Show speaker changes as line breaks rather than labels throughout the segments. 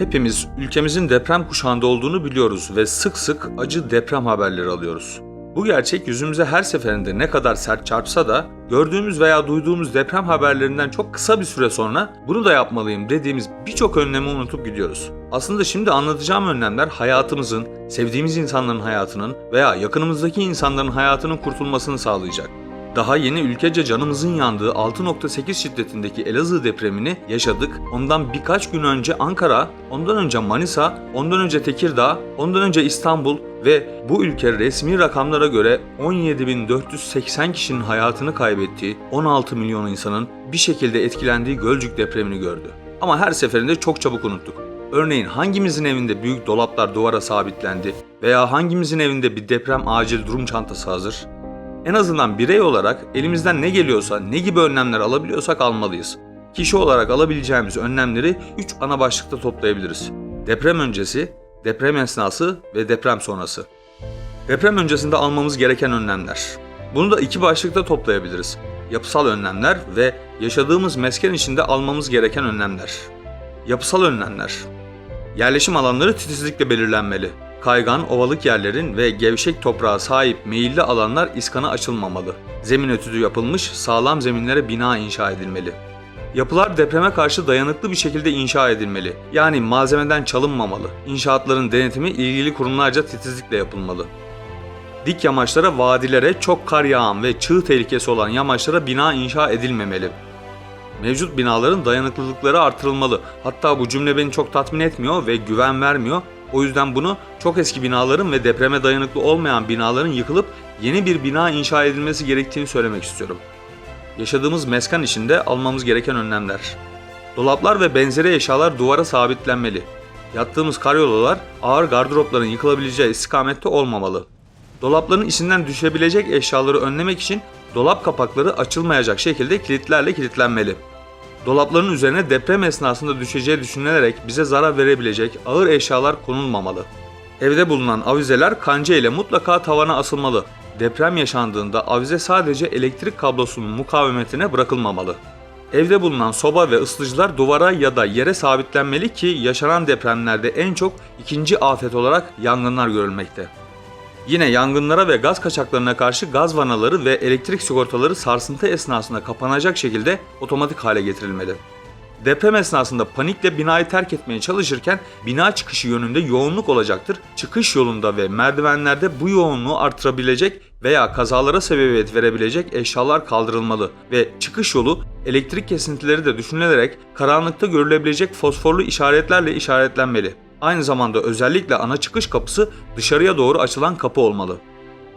Hepimiz ülkemizin deprem kuşağında olduğunu biliyoruz ve sık sık acı deprem haberleri alıyoruz. Bu gerçek yüzümüze her seferinde ne kadar sert çarpsa da gördüğümüz veya duyduğumuz deprem haberlerinden çok kısa bir süre sonra bunu da yapmalıyım dediğimiz birçok önlemi unutup gidiyoruz. Aslında şimdi anlatacağım önlemler hayatımızın, sevdiğimiz insanların hayatının veya yakınımızdaki insanların hayatının kurtulmasını sağlayacak. Daha yeni ülkece canımızın yandığı 6.8 şiddetindeki Elazığ depremini yaşadık. Ondan birkaç gün önce Ankara, ondan önce Manisa, ondan önce Tekirdağ, ondan önce İstanbul ve bu ülke resmi rakamlara göre 17.480 kişinin hayatını kaybettiği, 16 milyon insanın bir şekilde etkilendiği Gölcük depremini gördü. Ama her seferinde çok çabuk unuttuk. Örneğin hangimizin evinde büyük dolaplar duvara sabitlendi veya hangimizin evinde bir deprem acil durum çantası hazır? En azından birey olarak elimizden ne geliyorsa, ne gibi önlemler alabiliyorsak almalıyız. Kişi olarak alabileceğimiz önlemleri 3 ana başlıkta toplayabiliriz. Deprem öncesi, deprem esnası ve deprem sonrası. Deprem öncesinde almamız gereken önlemler. Bunu da iki başlıkta toplayabiliriz. Yapısal önlemler ve yaşadığımız mesken içinde almamız gereken önlemler. Yapısal önlemler. Yerleşim alanları titizlikle belirlenmeli. Kaygan, ovalık yerlerin ve gevşek toprağa sahip meyilli alanlar iskana açılmamalı. Zemin etüdü yapılmış, sağlam zeminlere bina inşa edilmeli. Yapılar depreme karşı dayanıklı bir şekilde inşa edilmeli. Yani malzemeden çalınmamalı. İnşaatların denetimi ilgili kurumlarca titizlikle yapılmalı. Dik yamaçlara, vadilere, çok kar yağan ve çığ tehlikesi olan yamaçlara bina inşa edilmemeli. Mevcut binaların dayanıklılıkları artırılmalı. Hatta bu cümle beni çok tatmin etmiyor ve güven vermiyor. O yüzden bunu çok eski binaların ve depreme dayanıklı olmayan binaların yıkılıp yeni bir bina inşa edilmesi gerektiğini söylemek istiyorum. Yaşadığımız meskan içinde almamız gereken önlemler. Dolaplar ve benzeri eşyalar duvara sabitlenmeli. Yattığımız karyolalar ağır gardıropların yıkılabileceği istikamette olmamalı. Dolapların içinden düşebilecek eşyaları önlemek için dolap kapakları açılmayacak şekilde kilitlerle kilitlenmeli. Dolapların üzerine deprem esnasında düşeceği düşünülerek bize zarar verebilecek ağır eşyalar konulmamalı. Evde bulunan avizeler kanca ile mutlaka tavana asılmalı. Deprem yaşandığında avize sadece elektrik kablosunun mukavemetine bırakılmamalı. Evde bulunan soba ve ısıtıcılar duvara ya da yere sabitlenmeli ki yaşanan depremlerde en çok ikinci afet olarak yangınlar görülmekte. Yine yangınlara ve gaz kaçaklarına karşı gaz vanaları ve elektrik sigortaları sarsıntı esnasında kapanacak şekilde otomatik hale getirilmeli. Deprem esnasında panikle binayı terk etmeye çalışırken bina çıkışı yönünde yoğunluk olacaktır. Çıkış yolunda ve merdivenlerde bu yoğunluğu artırabilecek veya kazalara sebebiyet verebilecek eşyalar kaldırılmalı ve çıkış yolu elektrik kesintileri de düşünülerek karanlıkta görülebilecek fosforlu işaretlerle işaretlenmeli. Aynı zamanda özellikle ana çıkış kapısı dışarıya doğru açılan kapı olmalı.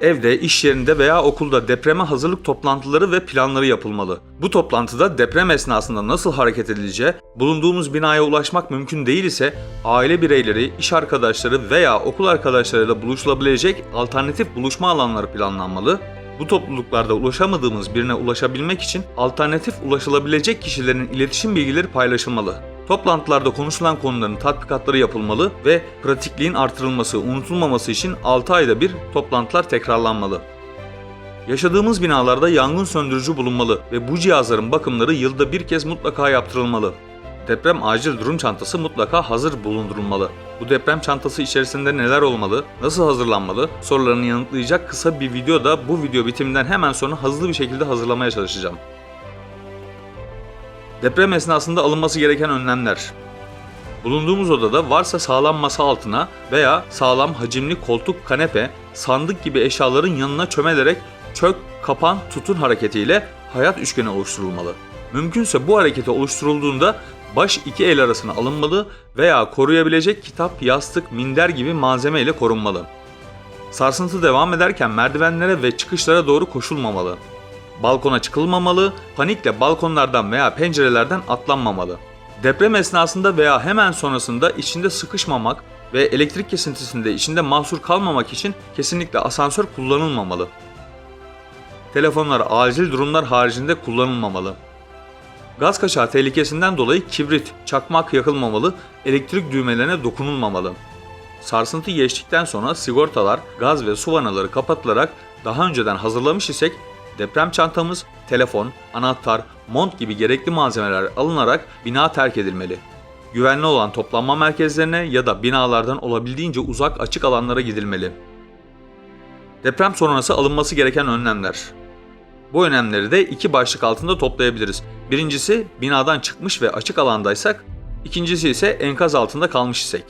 Evde, iş yerinde veya okulda depreme hazırlık toplantıları ve planları yapılmalı. Bu toplantıda deprem esnasında nasıl hareket edileceği, bulunduğumuz binaya ulaşmak mümkün değil ise aile bireyleri, iş arkadaşları veya okul arkadaşlarıyla buluşulabilecek alternatif buluşma alanları planlanmalı. Bu topluluklarda ulaşamadığımız birine ulaşabilmek için alternatif ulaşılabilecek kişilerin iletişim bilgileri paylaşılmalı. Toplantılarda konuşulan konuların tatbikatları yapılmalı ve pratikliğin artırılması, unutulmaması için 6 ayda bir toplantılar tekrarlanmalı. Yaşadığımız binalarda yangın söndürücü bulunmalı ve bu cihazların bakımları yılda bir kez mutlaka yaptırılmalı. Deprem acil durum çantası mutlaka hazır bulundurulmalı. Bu deprem çantası içerisinde neler olmalı, nasıl hazırlanmalı sorularını yanıtlayacak kısa bir video da bu video bitiminden hemen sonra hızlı bir şekilde hazırlamaya çalışacağım. Deprem esnasında alınması gereken önlemler. Bulunduğumuz odada varsa sağlam masa altına veya sağlam hacimli koltuk, kanepe, sandık gibi eşyaların yanına çömelerek çök, kapan, tutun hareketiyle hayat üçgeni oluşturulmalı. Mümkünse bu hareketi oluşturulduğunda baş iki el arasına alınmalı veya koruyabilecek kitap, yastık, minder gibi malzeme ile korunmalı. Sarsıntı devam ederken merdivenlere ve çıkışlara doğru koşulmamalı. Balkona çıkılmamalı, panikle balkonlardan veya pencerelerden atlanmamalı. Deprem esnasında veya hemen sonrasında içinde sıkışmamak ve elektrik kesintisinde içinde mahsur kalmamak için kesinlikle asansör kullanılmamalı. Telefonlar acil durumlar haricinde kullanılmamalı. Gaz kaçağı tehlikesinden dolayı kibrit, çakmak yakılmamalı, elektrik düğmelerine dokunulmamalı. Sarsıntı geçtikten sonra sigortalar, gaz ve su vanaları kapatılarak daha önceden hazırlamış isek deprem çantamız, telefon, anahtar, mont gibi gerekli malzemeler alınarak bina terk edilmeli. güvenli olan toplanma merkezlerine ya da binalardan olabildiğince uzak açık alanlara gidilmeli. Deprem sonrası alınması gereken önlemler. Bu önemleri de iki başlık altında toplayabiliriz. Birincisi binadan çıkmış ve açık alandaysak, ikincisi ise enkaz altında kalmış isek.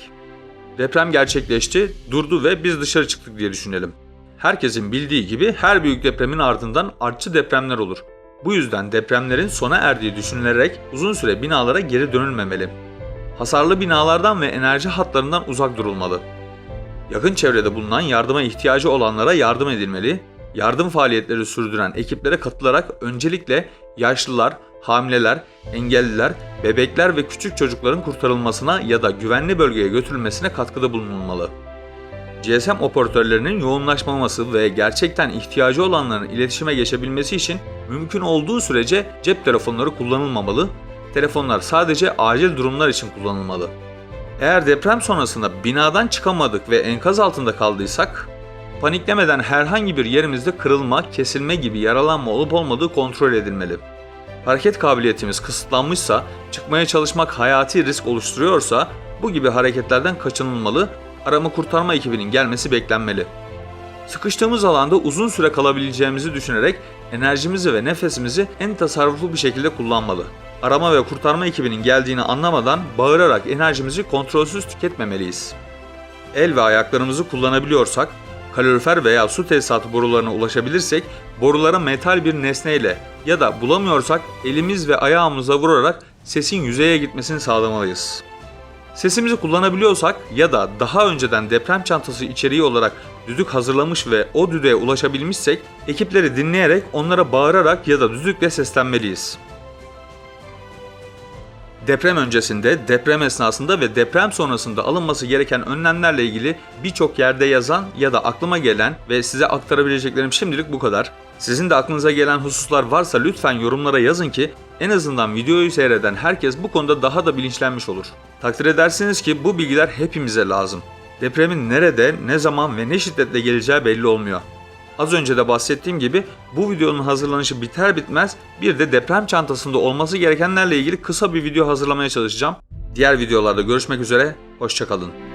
Deprem gerçekleşti, durdu ve biz dışarı çıktık diye düşünelim. Herkesin bildiği gibi her büyük depremin ardından artçı depremler olur. Bu yüzden depremlerin sona erdiği düşünülerek uzun süre binalara geri dönülmemeli. Hasarlı binalardan ve enerji hatlarından uzak durulmalı. Yakın çevrede bulunan yardıma ihtiyacı olanlara yardım edilmeli, yardım faaliyetleri sürdüren ekiplere katılarak öncelikle yaşlılar, hamileler, engelliler, bebekler ve küçük çocukların kurtarılmasına ya da güvenli bölgeye götürülmesine katkıda bulunulmalı. GSM operatörlerinin yoğunlaşmaması ve gerçekten ihtiyacı olanların iletişime geçebilmesi için mümkün olduğu sürece cep telefonları kullanılmamalı, telefonlar sadece acil durumlar için kullanılmalı. Eğer deprem sonrasında binadan çıkamadık ve enkaz altında kaldıysak, paniklemeden herhangi bir yerimizde kırılma, kesilme gibi yaralanma olup olmadığı kontrol edilmeli. Hareket kabiliyetimiz kısıtlanmışsa, çıkmaya çalışmak hayati risk oluşturuyorsa bu gibi hareketlerden kaçınılmalı, arama kurtarma ekibinin gelmesi beklenmeli. Sıkıştığımız alanda uzun süre kalabileceğimizi düşünerek enerjimizi ve nefesimizi en tasarruflu bir şekilde kullanmalı. Arama ve kurtarma ekibinin geldiğini anlamadan bağırarak enerjimizi kontrolsüz tüketmemeliyiz. El ve ayaklarımızı kullanabiliyorsak, kalorifer veya su tesisatı borularına ulaşabilirsek borulara metal bir nesneyle ya da bulamıyorsak elimiz ve ayağımıza vurarak sesin yüzeye gitmesini sağlamalıyız. Sesimizi kullanabiliyorsak ya da daha önceden deprem çantası içeriği olarak düdük hazırlamış ve o düdüğe ulaşabilmişsek ekipleri dinleyerek onlara bağırarak ya da düdükle seslenmeliyiz. Deprem öncesinde, deprem esnasında ve deprem sonrasında alınması gereken önlemlerle ilgili birçok yerde yazan ya da aklıma gelen ve size aktarabileceklerim şimdilik bu kadar. Sizin de aklınıza gelen hususlar varsa lütfen yorumlara yazın ki en azından videoyu seyreden herkes bu konuda daha da bilinçlenmiş olur. Takdir edersiniz ki bu bilgiler hepimize lazım. Depremin nerede, ne zaman ve ne şiddetle geleceği belli olmuyor. Az önce de bahsettiğim gibi bu videonun hazırlanışı biter bitmez bir de deprem çantasında olması gerekenlerle ilgili kısa bir video hazırlamaya çalışacağım. Diğer videolarda görüşmek üzere, hoşçakalın.